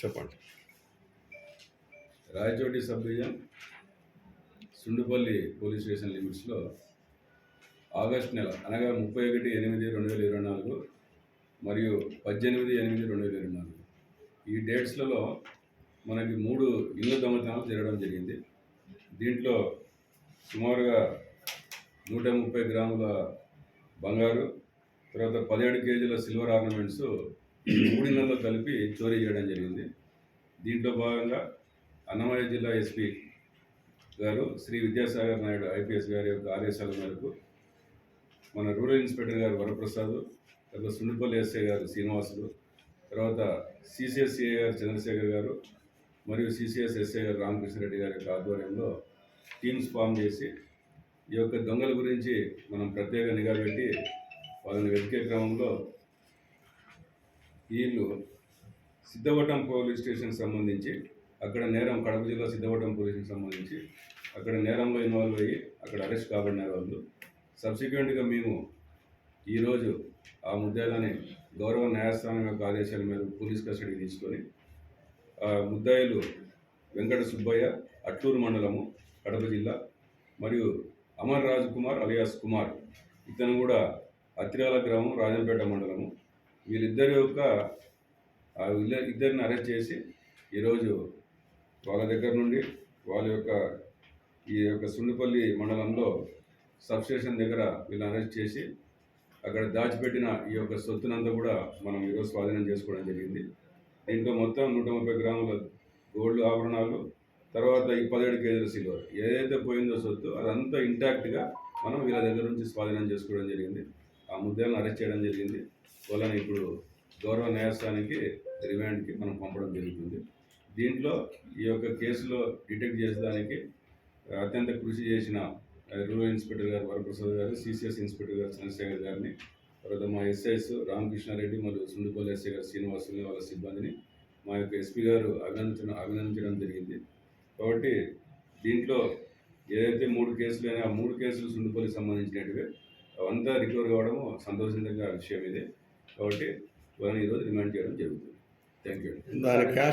చెప్పండి. Rayachoti sub division Sundupalli police station లిమిట్స్లో August నెల అనగా ముప్పై ఒకటి ఎనిమిది రెండు వేల ఇరవై నాలుగు మరియు పద్దెనిమిది ఎనిమిది రెండు వేల ఇరవై నాలుగు. ఈ డేట్స్లలో మనకి మూడు ఇల్లు దొంగతనాలు జరగడం జరిగింది. దీంట్లో సుమారుగా నూట ముప్పై గ్రాముల బంగారు తర్వాత పదిహేడు కేజీల సిల్వర్ ఆర్నమెంట్స్ మూడిళ్ళలో కలిపి చోరీ చేయడం జరిగింది. దీంట్లో భాగంగా అన్నమయ్య జిల్లా ఎస్పీ గారు శ్రీ విద్యాసాగర్ నాయుడు ఐపీఎస్ గారి యొక్క ఆదేశాల మేరకు మన రూరల్ ఇన్స్పెక్టర్ గారు వరప్రసాద్ తర్వాత సుండిపల్లి ఎస్ఐ గారు శ్రీనివాసులు తర్వాత సిసిఎస్సిఐ గారు చంద్రశేఖర్ గారు మరియు సిసిఎస్ ఎస్ఐ గారు రామకృష్ణారెడ్డి గారి యొక్క ఆధ్వర్యంలో టీమ్స్ ఫామ్ చేసి ఈ యొక్క దొంగల గురించి మనం ప్రత్యేక నిఘా పెట్టి వాళ్ళని వెతికే క్రమంలో వీళ్ళు సిద్ధవటం పోలీస్ స్టేషన్ సంబంధించి అక్కడ నేరం కడప జిల్లా సిద్ధవటం పోలీస్కి సంబంధించి అక్కడ నేరంలో ఇన్వాల్వ్ అయ్యి అక్కడ అరెస్ట్ కాబడినారు వాళ్ళు సబ్సిక్వెంట్గా మేము ఈరోజు ఆ ముద్దాయిలని గౌరవ న్యాయస్థానం యొక్క ఆదేశాల మేరకు పోలీస్ కస్టడీకి తీసుకొని ఆ ముద్దాయిలు వెంకట సుబ్బయ్య అట్లూరు మండలము కడప జిల్లా మరియు అమర్ రాజ్ కుమార్ అలియాస్ కుమార్ ఇతను కూడా అత్రియాల గ్రామం రాజంపేట మండలము వీళ్ళిద్దరి యొక్క ఇద్దరిని అరెస్ట్ చేసి ఈరోజు వాళ్ళ దగ్గర నుండి వాళ్ళ యొక్క ఈ యొక్క సుండిపల్లి మండలంలో సబ్స్టేషన్ దగ్గర వీళ్ళని అరెస్ట్ చేసి అక్కడ దాచిపెట్టిన ఈ యొక్క సొత్తునంతా కూడా మనం ఈరోజు స్వాధీనం చేసుకోవడం జరిగింది. దీంట్లో మొత్తం నూట ముప్పై గ్రాముల గోల్డ్ ఆభరణాలు తర్వాత ఈ పదిహేడు కేజీల సిల్వర్. ఏదైతే పోయిందో సొత్తు అదంతా ఇంటాక్ట్గా మనం వీళ్ళ దగ్గర నుంచి స్వాధీనం చేసుకోవడం జరిగింది. ఆ ముద్దాలను అరెస్ట్ చేయడం జరిగింది. వాళ్ళని ఇప్పుడు గౌరవ న్యాయస్థానానికి రిమాండ్కి మనం పంపడం జరుగుతుంది. దీంట్లో ఈ యొక్క కేసులో డిటెక్ట్ చేసేదానికి అత్యంత కృషి చేసిన రూరల్ ఇన్స్పెక్టర్ గారు వరప్రసాద్ గారు సిసిఎస్ ఇన్స్పెక్టర్ గారు చంద్రశేఖర్ గారిని తర్వాత మా ఎస్ఐస్ రామకృష్ణారెడ్డి మరియు సుండుపల్లి ఎస్ఐ గారు శ్రీనివాసుని వాళ్ళ సిబ్బందిని మా యొక్క ఎస్పీ గారు అభినందించడం అభినందించడం జరిగింది. కాబట్టి దీంట్లో ఏదైతే మూడు కేసులు అయినా ఆ మూడు కేసులు సుండుపల్లికి సంబంధించినటివే. అంతా రికవర్ కావడం సంతోషంగా విషయం ఇది. కాబట్టి వాళ్ళని ఈరోజు రిమాండ్ చేయడం జరుగుతుంది. థ్యాంక్ యూ దాని క్యాష్